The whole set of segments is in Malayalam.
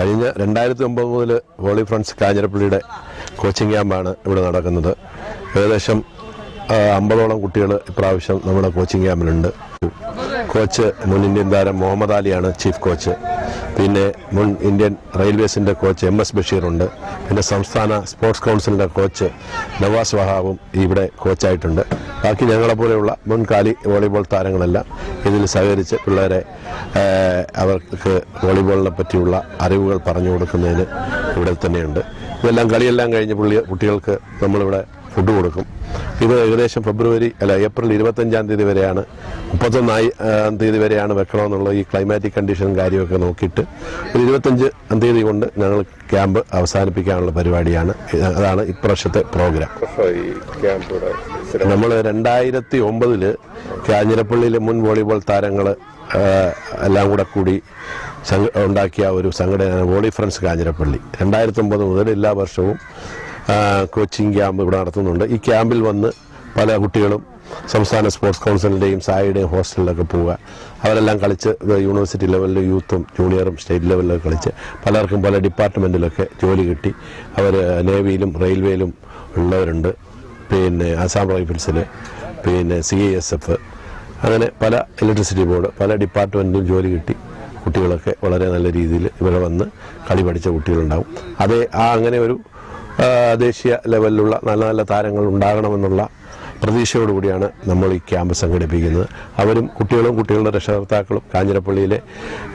കഴിഞ്ഞ രണ്ടായിരത്തി ഒമ്പത് മുതൽ ഹോളി ഫ്രണ്ട്സ് കാഞ്ഞിരപ്പള്ളിയുടെ കോച്ചിങ് ക്യാമ്പാണ് ഇവിടെ നടക്കുന്നത്. ഏകദേശം അമ്പതോളം കുട്ടികൾ ഇപ്രാവശ്യം നമ്മുടെ കോച്ചിങ് ക്യാമ്പിലുണ്ട്. കോച്ച് മുൻ ഇന്ത്യൻ താരം മുഹമ്മദ് അലിയാണ് ചീഫ് കോച്ച് പിന്നെ മുൻ ഇന്ത്യൻ റെയിൽവേസിന്റെ കോച്ച് എം എസ് ബഷീറുണ്ട് പിന്നെ സംസ്ഥാന സ്പോർട്സ് കൗൺസിലിന്റെ കോച്ച് നവാസ് വഹാബും ഇവിടെ കോച്ചായിട്ടുണ്ട് ബാക്കി ഞങ്ങളെപ്പോലെയുള്ള മുൻകാലി വോളിബോൾ താരങ്ങളെല്ലാം ഇതിൽ സഹകരിച്ച് പിള്ളേരെ അവർക്ക് വോളിബോളിനെ പറ്റിയുള്ള അറിവുകൾ പറഞ്ഞു കൊടുക്കുന്നതിന് ഇവിടെ തന്നെയുണ്ട്. ഇതെല്ലാം കളിയെല്ലാം കഴിഞ്ഞ് പുള്ളി കുട്ടികൾക്ക് നമ്മളിവിടെ ഫുഡ് കൊടുക്കും. ഇത് ഏകദേശം ഫെബ്രുവരി അല്ല ഏപ്രിൽ ഇരുപത്തഞ്ചാം തീയതി വരെയാണ്. മുപ്പത്തൊന്നായി ആം തീയതി വരെയാണ് വെക്കണമെന്നുള്ള ഈ ക്ലൈമാറ്റിക് കണ്ടീഷൻ കാര്യമൊക്കെ നോക്കിയിട്ട്. ഒരു ഇരുപത്തഞ്ച് തീയതി കൊണ്ട് ഞങ്ങൾ ക്യാമ്പ് അവസാനിപ്പിക്കാനുള്ള പരിപാടിയാണ്. അതാണ് ഇപ്രാവശ്യത്തെ പ്രോഗ്രാം നമ്മൾ രണ്ടായിരത്തി ഒമ്പതിൽ കാഞ്ഞിരപ്പള്ളിയിലെ മുൻ വോളിബോൾ താരങ്ങൾ എല്ലാം കൂടെ കൂടി ഉണ്ടാക്കിയ ഒരു സംഘടനയാണ് വോളി ഫ്രണ്ട്സ് കാഞ്ഞിരപ്പള്ളി. രണ്ടായിരത്തി ഒമ്പത് മുതൽ എല്ലാ വർഷവും കോച്ചിങ് ക്യാമ്പ് ഇവിടെ നടത്തുന്നുണ്ട്. ഈ ക്യാമ്പിൽ വന്ന് പല കുട്ടികളും സംസ്ഥാന സ്പോർട്സ് കൗൺസിലിന്റെയും സായിയുടെയും ഹോസ്റ്റലിലൊക്കെ പോവുക. അവരെല്ലാം കളിച്ച് യൂണിവേഴ്സിറ്റി ലെവലിൽ യൂത്തും ജൂനിയറും സ്റ്റേറ്റ് ലെവലിലൊക്കെ കളിച്ച് പലർക്കും പല ഡിപ്പാർട്ട്മെന്റിലൊക്കെ ജോലി കിട്ടി. അവർ നേവിയിലും റെയിൽവേയിലും ഉള്ളവരുണ്ട്. പിന്നെ ആസാം റൈഫിൾസിൽ പിന്നെ സി ഐ എസ് എഫ് അങ്ങനെ പല ഇലക്ട്രിസിറ്റി ബോർഡ് പല ഡിപ്പാർട്ട്മെന്റിലും ജോലി കിട്ടി. കുട്ടികളൊക്കെ വളരെ നല്ല രീതിയിൽ ഇവിടെ വന്ന് കളി പഠിച്ച കുട്ടികളുണ്ടാവും. അതേ ആ അങ്ങനെ ഒരു ദേശീയ ലെവലിലുള്ള നല്ല നല്ല താരങ്ങൾ ഉണ്ടാകണമെന്നുള്ള പ്രതീക്ഷയോടുകൂടിയാണ് നമ്മൾ ഈ ക്യാമ്പ് സംഘടിപ്പിക്കുന്നത്. അവരും കുട്ടികളും കുട്ടികളുടെ രക്ഷകർത്താക്കളും കാഞ്ഞിരപ്പള്ളിയിലെ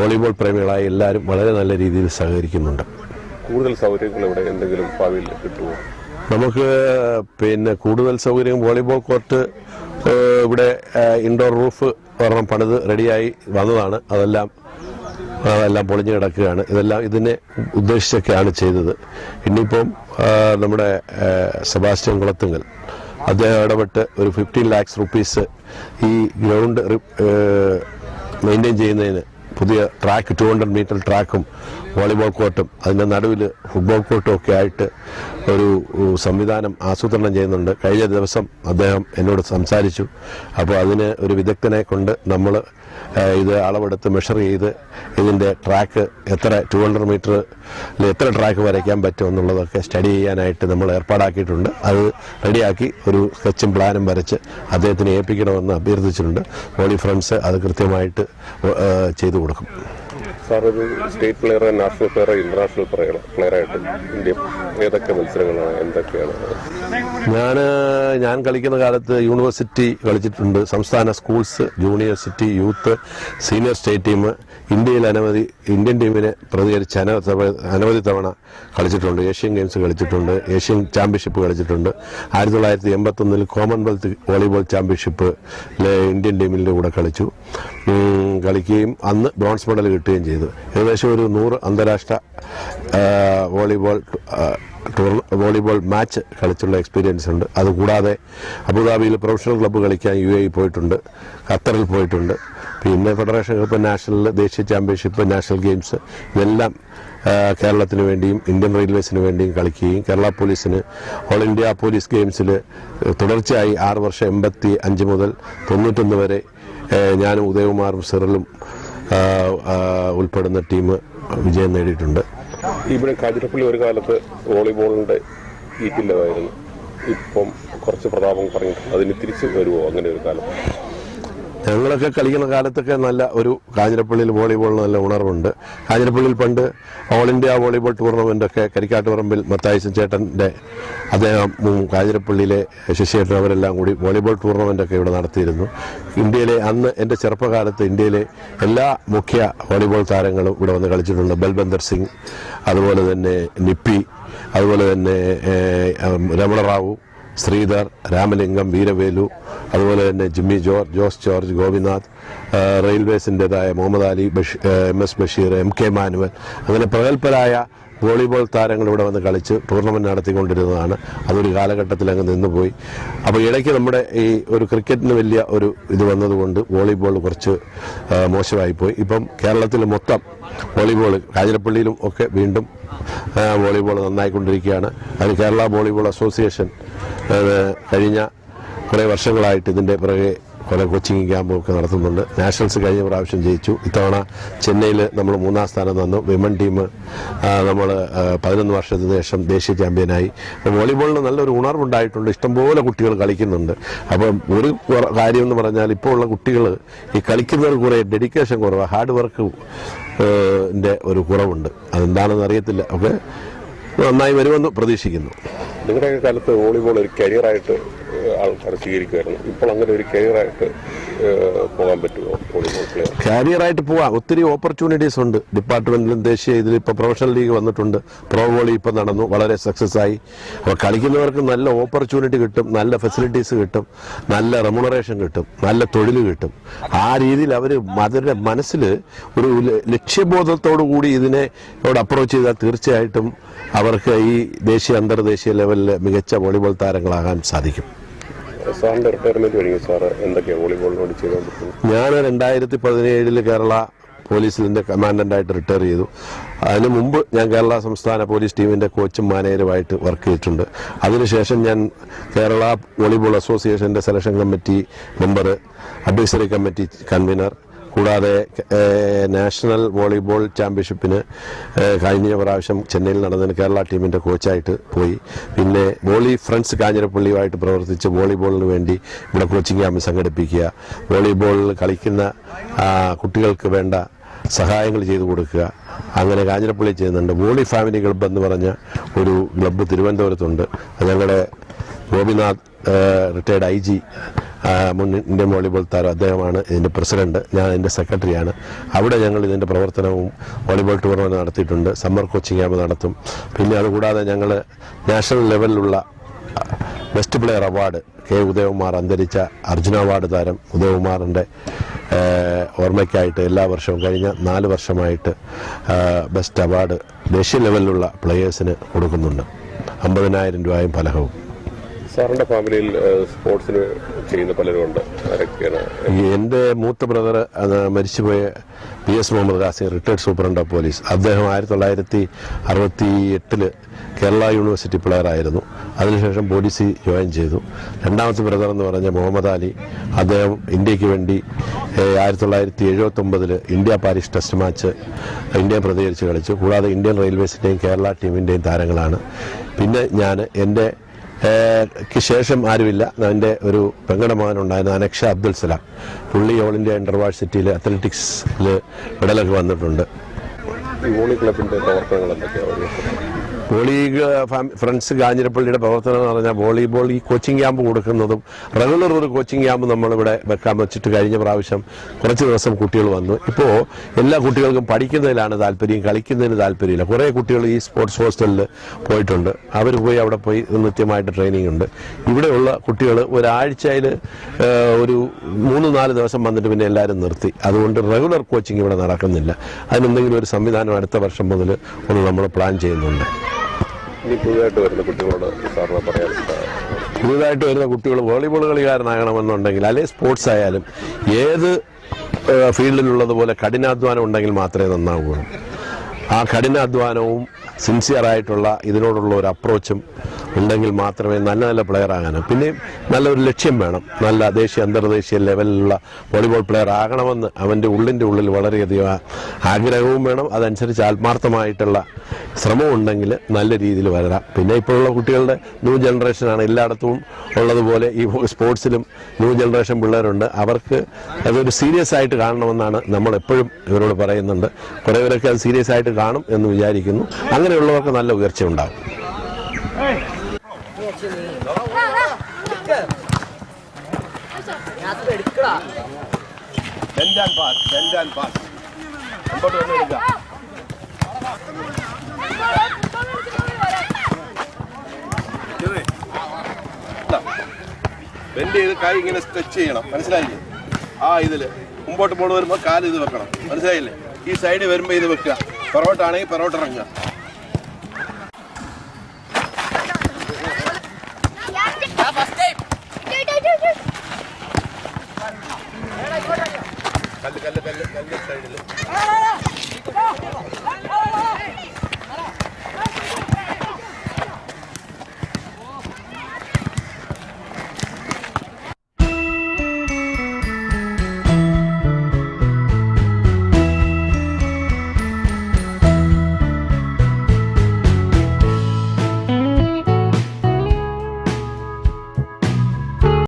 വോളിബോൾ പ്രേമികളായ എല്ലാവരും വളരെ നല്ല രീതിയിൽ സഹകരിക്കുന്നുണ്ട്. കൂടുതൽ സൗകര്യങ്ങൾ ഇവിടെ എന്തെങ്കിലും ഭാവിയിൽ കിട്ടുമോ? നമുക്ക് പിന്നെ കൂടുതൽ സൗകര്യം വോളിബോൾ കോർട്ട് ഇവിടെ ഇൻഡോർ റൂഫ് ഒരെണ്ണം പണിത് റെഡിയായി വന്നതാണ്. അതെല്ലാം അതെല്ലാം പൊളിഞ്ഞു കിടക്കുകയാണ്. ഇതെല്ലാം ഇതിനെ ഉദ്ദേശിച്ചൊക്കെയാണ് ചെയ്തത്. ഇനിയിപ്പം നമ്മുടെ സെബാസ്റ്റ്യൻ കുളത്തുങ്കൽ. അദ്ദേഹം ഇടപെട്ട് ഒരു ഫിഫ്റ്റീൻ ലാക്സ് റുപ്പീസ് ഈ ഗ്രൗണ്ട് മെയിന്റെയിൻ ചെയ്യുന്നതിന് പുതിയ ട്രാക്ക് ടു ഹൺഡ്രഡ് മീറ്റർ ട്രാക്കും വോളിബോൾ കോർട്ടും അതിന്റെ നടുവിൽ ഫുട്ബോൾ കോർട്ടും ഒക്കെ ആയിട്ട് ഒരു സംവിധാനം ആസൂത്രണം ചെയ്യുന്നുണ്ട്. കഴിഞ്ഞ ദിവസം അദ്ദേഹം എന്നോട് സംസാരിച്ചു. അപ്പോൾ അതിന് ഒരു വിദഗ്ധനെ കൊണ്ട് നമ്മൾ ഇത് അളവെടുത്ത് മെഷർ ചെയ്ത് ഇതിന്റെ ട്രാക്ക് എത്ര ടു ഹൺഡ്രഡ് മീറ്ററിൽ എത്ര ട്രാക്ക് വരയ്ക്കാൻ പറ്റും എന്നുള്ളതൊക്കെ സ്റ്റഡി ചെയ്യാനായിട്ട് നമ്മൾ ഏർപ്പാടാക്കിയിട്ടുണ്ട്. അത് റെഡിയാക്കി ഒരു സ്കെച്ചും പ്ലാനും വരച്ച് അദ്ദേഹത്തിന് ഏൽപ്പിക്കണമെന്ന് അഭ്യർത്ഥിച്ചിട്ടുണ്ട്. ഹോളി ഫ്രണ്ട്സ് അത് കൃത്യമായിട്ട് ചെയ്തു കൊടുക്കും. സാർ ഒരു state player national player international player പ്ലെയറായിട്ട് India ഏതൊക്കെ മത്സരങ്ങളാണ് എന്തൊക്കെയാണ്? ഞാൻ ഞാൻ കളിക്കുന്ന കാലത്ത് യൂണിവേഴ്സിറ്റി കളിച്ചിട്ടുണ്ട്. സംസ്ഥാന schools university youth senior state team ഇന്ത്യയിൽ അനവധി ഇന്ത്യൻ ടീമിനെ പ്രതികരിച്ച് അനവധി തവണ കളിച്ചിട്ടുണ്ട്. ഏഷ്യൻ ഗെയിംസ് കളിച്ചിട്ടുണ്ട്. ഏഷ്യൻ ചാമ്പ്യൻഷിപ്പ് കളിച്ചിട്ടുണ്ട്. ആയിരത്തി തൊള്ളായിരത്തി എൺപത്തൊന്നിൽ കോമൺവെൽത്ത് വോളിബോൾ ചാമ്പ്യൻഷിപ്പ് ഇന്ത്യൻ ടീമിന്റെ കൂടെ കളിച്ചു കളിക്കുകയും അന്ന് ബ്രോൺസ് മെഡൽ കിട്ടുകയും ചെയ്തു. ഏകദേശം ഒരു നൂറ് അന്താരാഷ്ട്ര വോളിബോൾ ടൂർ വോളിബോൾ മാച്ച് കളിച്ചുള്ള എക്സ്പീരിയൻസ് ഉണ്ട്. അതുകൂടാതെ അബുദാബിയിൽ പ്രൊഫഷണൽ ക്ലബ്ബ് കളിക്കാൻ യു എ പോയിട്ടുണ്ട് ഖത്തറിൽ പോയിട്ടുണ്ട്. പിന്നെ ഫെഡറേഷൻ കപ്പ് നാഷണൽ ദേശീയ ചാമ്പ്യൻഷിപ്പ് നാഷണൽ ഗെയിംസ് ഇതെല്ലാം കേരളത്തിന് വേണ്ടിയും ഇന്ത്യൻ റെയിൽവേസിന് വേണ്ടിയും കളിക്കുകയും കേരള പോലീസിന് ഓൾ ഇന്ത്യ പോലീസ് ഗെയിംസിൽ തുടർച്ചയായി ആറ് വർഷം എൺപത്തി അഞ്ച് മുതൽ തൊണ്ണൂറ്റൊന്ന് വരെ ഞാനും ഉദയകുമാറും സിറലും ഉൾപ്പെടുന്ന ടീം വിജയം നേടിയിട്ടുണ്ട്. ഇവിടെ കാഞ്ഞിരപ്പള്ളി ഒരു കാലത്ത് വോളിബോളിന്റെ ഈറ്റില്ലതായിരുന്നു ഇപ്പം കുറച്ച് പ്രതാപം പറഞ്ഞിട്ടുണ്ട് അതിന് തിരിച്ചു വരുമോ അങ്ങനെ ഒരു കാലം ഞങ്ങളൊക്കെ കളിക്കുന്ന കാലത്തൊക്കെ നല്ല ഒരു കാഞ്ഞിരപ്പള്ളിയിൽ വോളിബോളിന് നല്ല ഉണർവുണ്ട്. കാഞ്ഞിരപ്പള്ളിയിൽ പണ്ട് ഓൾ ഇന്ത്യ വോളിബോൾ ടൂർണമെന്റ് ഒക്കെ കരിക്കാട്ടുപറമ്പിൽ മത്തായിസൻ ചേട്ടന്റെ അദ്ദേഹം കാഞ്ഞിരപ്പള്ളിയിലെ ശശിയേട്ടൻ അവരെല്ലാം കൂടി വോളിബോൾ ടൂർണമെന്റ് ഒക്കെ ഇവിടെ നടത്തിയിരുന്നു. ഇന്ത്യയിലെ അന്ന് എന്റെ ചെറുപ്പകാലത്ത് ഇന്ത്യയിലെ എല്ലാ മുഖ്യ വോളിബോൾ താരങ്ങളും ഇവിടെ വന്ന് കളിച്ചിട്ടുണ്ട്. ബൽബന്ദർ സിംഗ് അതുപോലെ തന്നെ നിപ്പി അതുപോലെ തന്നെ രമണറാവു രമണ റാവു ശ്രീധർ രാമലിംഗം വീരവേലു അതുപോലെ തന്നെ Jimmy George Jose George Gopinath റെയിൽവേസിന്റെതായ Muhammad Ali Basheer M S Basheer M K Manuel അങ്ങനെ പ്രഗത്ഭരായ വോളിബോൾ താരങ്ങൾ ഇവിടെ വന്ന് കളിച്ച് ടൂർണമെന്റ് നടത്തിക്കൊണ്ടിരുന്നതാണ്. അതൊരു കാലഘട്ടത്തിൽ അങ്ങ് നിന്നുപോയി. അപ്പോൾ ഇടയ്ക്ക് നമ്മുടെ ഈ ഒരു ക്രിക്കറ്റിന് വലിയ ഒരു ഇത് വന്നതുകൊണ്ട് വോളിബോൾ കുറച്ച് മോശമായിപ്പോയി. ഇപ്പം കേരളത്തിൽ മൊത്തം വോളിബോൾ കാഞ്ഞിരപ്പള്ളിയിലും ഒക്കെ വീണ്ടും വോളിബോൾ നന്നായിക്കൊണ്ടിരിക്കുകയാണ്. അതിന് കേരള വോളിബോൾ അസോസിയേഷൻ കഴിഞ്ഞ കുറേ വർഷങ്ങളായിട്ട് ഇതിന്റെ പിറകെ കുറേ കോച്ചിങ് ക്യാമ്പും ഒക്കെ നടത്തുന്നുണ്ട്. നാഷണൽസ് കഴിഞ്ഞ പ്രാവശ്യം ജയിച്ചു. ഇത്തവണ ചെന്നൈയിൽ നമ്മൾ മൂന്നാം സ്ഥാനം തന്നു. വിമൻ ടീം നമ്മൾ പതിനൊന്ന് വർഷത്തിന് ശേഷം ദേശീയ ചാമ്പ്യനായി. അപ്പോൾ വോളിബോളിന് നല്ലൊരു ഉണർവുണ്ടായിട്ടുണ്ട്. ഇഷ്ടംപോലെ കുട്ടികൾ കളിക്കുന്നുണ്ട്. അപ്പം ഒരു കാര്യം എന്ന് പറഞ്ഞാൽ ഇപ്പോൾ ഉള്ള കുട്ടികൾ ഈ കളിക്കുന്നവർ കുറേ ഡെഡിക്കേഷൻ കുറവ്. ഹാർഡ് വർക്ക് ന്റെ ഒരു കുറവുണ്ട്. അതെന്താണെന്ന് അറിയത്തില്ല. ഒക്കെ നന്നായി വരുമെന്ന് പ്രതീക്ഷിക്കുന്നു. നിങ്ങളുടെയൊക്കെ കാലത്ത് വോളിബോൾ ഒരു കരിയറായിട്ട് ആൾക്കാർ സ്വീകരിക്കുമായിരുന്നു. ഇപ്പോൾ അങ്ങനെ ഒരു കരിയറായിട്ട് പോകാൻ പറ്റുമോ? വോളിബോൾ പ്ലെയർ കാരിയറായിട്ട് പോകാം ഒത്തിരി ഓപ്പർച്യൂണിറ്റീസ് ഉണ്ട്. ഡിപ്പാർട്ട്മെന്റിലും ദേശീയ ഇതിൽ ഇപ്പോൾ പ്രൊഫഷണൽ ലീഗ് വന്നിട്ടുണ്ട്. പ്രോ വോളി ഇപ്പം നടന്നു. വളരെ സക്സസ് ആയി. അപ്പോൾ കളിക്കുന്നവർക്ക് നല്ല ഓപ്പർച്യൂണിറ്റി കിട്ടും. നല്ല ഫെസിലിറ്റീസ് കിട്ടും. നല്ല റെമുണറേഷൻ കിട്ടും. നല്ല തൊഴിൽ കിട്ടും. ആ രീതിയിൽ അവർ അവരുടെ മനസ്സിൽ ഒരു ലക്ഷ്യബോധത്തോടു കൂടി ഇതിനെ അപ്രോച്ച് ചെയ്താൽ തീർച്ചയായിട്ടും അവർക്ക് ഈ ദേശീയ അന്തർദേശീയ ലെവലിൽ മികച്ച വോളിബോൾ താരങ്ങളാകാൻ സാധിക്കും. സാറിന്റെ റിട്ടയർമെന്റ് കഴിഞ്ഞു സാർ. എന്തൊക്കെയാണ് വോളിബോളിനോട് ഞാൻ രണ്ടായിരത്തി പതിനേഴിൽ കേരള പോലീസിന്റെ കമാൻഡന്റായിട്ട് റിട്ടയർ ചെയ്തു. അതിന് മുമ്പ് ഞാൻ കേരള സംസ്ഥാന പോലീസ് ടീമിന്റെ കോച്ചും മാനേജറുമായിട്ട് വർക്ക് ചെയ്തിട്ടുണ്ട്. അതിനുശേഷം ഞാൻ കേരള വോളിബോൾ അസോസിയേഷന്റെ selection committee member advisory committee convener കൂടാതെ നാഷണൽ വോളിബോൾ ചാമ്പ്യൻഷിപ്പിന് കഴിഞ്ഞ പ്രാവശ്യം ചെന്നൈയിൽ നടന്നതിന് കേരള ടീമിന്റെ കോച്ചായിട്ട് പോയി. പിന്നെ വോളി ഫ്രണ്ട്സ് കാഞ്ഞിരപ്പള്ളിയുമായിട്ട് പ്രവർത്തിച്ച് വോളിബോളിന് വേണ്ടി ഇവിടെ കോച്ചിങ് ക്യാമ്പ് സംഘടിപ്പിക്കുക വോളിബോളിൽ കളിക്കുന്ന കുട്ടികൾക്ക് വേണ്ട സഹായങ്ങൾ ചെയ്തു കൊടുക്കുക അങ്ങനെ കാഞ്ഞിരപ്പള്ളി ചെയ്യുന്നുണ്ട്. വോളി ഫാമിലി ക്ലബ്ബ് എന്ന് പറഞ്ഞ ഒരു ക്ലബ്ബ് തിരുവനന്തപുരത്തുണ്ട്. ഞങ്ങളുടെ ഗോപിനാഥ് റിട്ടയർഡ് ഐ ജി മുൻ ഇന്ത്യൻ വോളിബോൾ താരം അദ്ദേഹമാണ് ഇതിന്റെ പ്രസിഡന്റ്. ഞാൻ ഇതിന്റെ സെക്രട്ടറിയാണ്. അവിടെ ഞങ്ങൾ ഇതിന്റെ പ്രവർത്തനവും വോളിബോൾ ടൂർണമെന്റ് നടത്തിയിട്ടുണ്ട്. സമ്മർ കോച്ചിങ് ക്യാമ്പ് നടത്തും. പിന്നെ അതുകൂടാതെ ഞങ്ങൾ നാഷണൽ ലെവലിലുള്ള best player award K Udayakumar അന്തരിച്ച അർജുന അവാർഡ് താരം ഉദയകുമാറിന്റെ ഓർമ്മയ്ക്കായിട്ട് എല്ലാ വർഷവും കഴിഞ്ഞ നാല് വർഷമായിട്ട് ബെസ്റ്റ് അവാർഡ് ദേശീയ ലെവലിലുള്ള പ്ലെയേഴ്സിന് കൊടുക്കുന്നുണ്ട്. അമ്പതിനായിരം രൂപയും ഫലകവും. സാറിന്റെ ഫാമിലിയിൽ സ്പോർട്സിന് ചെയ്യുന്ന പലരും ഉണ്ട്. എന്റെ മൂത്ത ബ്രദർ മരിച്ചുപോയ P S Muhammad Khasim retired superintendent of police അദ്ദേഹം ആയിരത്തി തൊള്ളായിരത്തി അറുപത്തി എട്ടിൽ കേരള യൂണിവേഴ്സിറ്റി പ്ലെയർ ആയിരുന്നു അതിനുശേഷം പോലീസിൽ ജോയിൻ ചെയ്തു. രണ്ടാമത്തെ ബ്രദർ എന്ന് പറഞ്ഞ മുഹമ്മദ് അലി അദ്ദേഹം ഇന്ത്യയ്ക്ക് വേണ്ടി ആയിരത്തി തൊള്ളായിരത്തി എഴുപത്തി ഒമ്പതിൽ India Paris test match India പ്രതികരിച്ച് കളിച്ചു. കൂടാതെ ഇന്ത്യൻ റെയിൽവേസിന്റെയും കേരള ടീമിന്റെയും താരങ്ങളാണ്. പിന്നെ ഞാൻ എന്റെ ശേഷം ആരുമില്ല. എന്റെ ഒരു പെങ്ങളുടെ മകനുണ്ടായിരുന്നു അനക്ഷ അബ്ദുൽ സലാം. പുള്ളി ഓൾ ഇന്ത്യ യൂണിവേഴ്സിറ്റിയിൽ അത്ലറ്റിക്സിൽ മെഡലൊക്കെ വന്നിട്ടുണ്ട്. ഈ വോളി ക്ലബിന്റെ പ്രവർത്തനങ്ങൾ എന്തൊക്കെയാണ് വോളീഗ് ഫ്രണ്ട്സ് കാഞ്ഞിരപ്പള്ളിയുടെ പ്രവർത്തനം എന്ന് പറഞ്ഞാൽ വോളിബോൾ ഈ കോച്ചിങ് ക്യാമ്പ് കൊടുക്കുന്നതും റെഗുലർ ഒരു കോച്ചിങ് ക്യാമ്പ് നമ്മളിവിടെ വെക്കാൻ വെച്ചിട്ട് കഴിഞ്ഞ പ്രാവശ്യം കുറച്ച് ദിവസം കുട്ടികൾ വന്നു. ഇപ്പോൾ എല്ലാ കുട്ടികൾക്കും പഠിക്കുന്നതിലാണ് താല്പര്യം കളിക്കുന്നതിന് താല്പര്യമില്ല. കുറേ കുട്ടികൾ ഈ സ്പോർട്സ് ഹോസ്റ്റലിൽ പോയിട്ടുണ്ട്. അവർ പോയി അവിടെ പോയി നിത്യമായിട്ട് ട്രെയിനിങ് ഉണ്ട്. ഇവിടെയുള്ള കുട്ടികൾ ഒരാഴ്ചയിൽ ഒരു മൂന്ന് നാല് ദിവസം വന്നിട്ട് പിന്നെ എല്ലാവരും നിർത്തി. അതുകൊണ്ട് റെഗുലർ കോച്ചിങ് ഇവിടെ നടക്കുന്നില്ല. അതിനെന്തെങ്കിലും ഒരു സംവിധാനം അടുത്ത വർഷം മുതൽ ഒന്ന് നമ്മൾ പ്ലാൻ ചെയ്യുന്നുണ്ട്. ഇനി പുതുതായിട്ട് വരുന്ന കുട്ടികളോട് സാറിന് പറയാൻ പുതുതായിട്ട് വരുന്ന കുട്ടികൾ വോളിബോൾ കളിക്കാരനാകണമെന്നുണ്ടെങ്കിൽ അല്ലെങ്കിൽ സ്പോർട്സ് ആയാലും ഏത് ഫീൽഡിലുള്ളതുപോലെ കഠിനാധ്വാനം ഉണ്ടെങ്കിൽ മാത്രമേ നന്നാവുകയുള്ളൂ. ആ കഠിനാധ്വാനവും സിൻസിയറായിട്ടുള്ള ഇതിനോടുള്ള ഒരു അപ്രോച്ചും ഉണ്ടെങ്കിൽ മാത്രമേ നല്ല നല്ല പ്ലെയർ ആകാനും. പിന്നെ നല്ലൊരു ലക്ഷ്യം വേണം. നല്ല ദേശീയ അന്തർദേശീയ ലെവലിലുള്ള വോളിബോൾ പ്ലെയർ ആകണമെന്ന് അവന്റെ ഉള്ളിന്റെ ഉള്ളിൽ വളരെയധികം ആഗ്രഹവും വേണം. അതനുസരിച്ച് ആത്മാർത്ഥമായിട്ടുള്ള ശ്രമം ഉണ്ടെങ്കിൽ നല്ല രീതിയിൽ വരാം. പിന്നെ ഇപ്പോഴുള്ള കുട്ടികളുടെ ന്യൂ ജനറേഷനാണ് എല്ലായിടത്തും ഉള്ളതുപോലെ ഈ സ്പോർട്സിലും ന്യൂ ജനറേഷൻ പിള്ളേരുണ്ട്. അവർക്ക് അതൊരു സീരിയസ് ആയിട്ട് കാണണമെന്നാണ് നമ്മൾ എപ്പോഴും ഇവരോട് പറയുന്നുണ്ട്. കുറേ പേരൊക്കെ അത് സീരിയസ് ആയിട്ട് കാണും എന്ന് വിചാരിക്കുന്നു. അങ്ങനെയുള്ളവർക്ക് നല്ല ഉയർച്ച ഉണ്ടാകും ബെൻഡ് ചെയ്ത് കൈ ഇങ്ങനെ സ്ട്രെച്ച് ചെയ്യണം. മനസ്സിലായില്ലേ? ആ ഇതിൽ. മുമ്പോട്ട് ബോൾ വരുമ്പോൾ കാൽ ഇത് വെക്കണം. മനസ്സിലായില്ലേ? ഈ സൈഡ് വരുമ്പോൾ ഇത് വെക്കുക. പെറോട്ടാണെങ്കിൽ പെറോട്ട് ഇറങ്ങുക.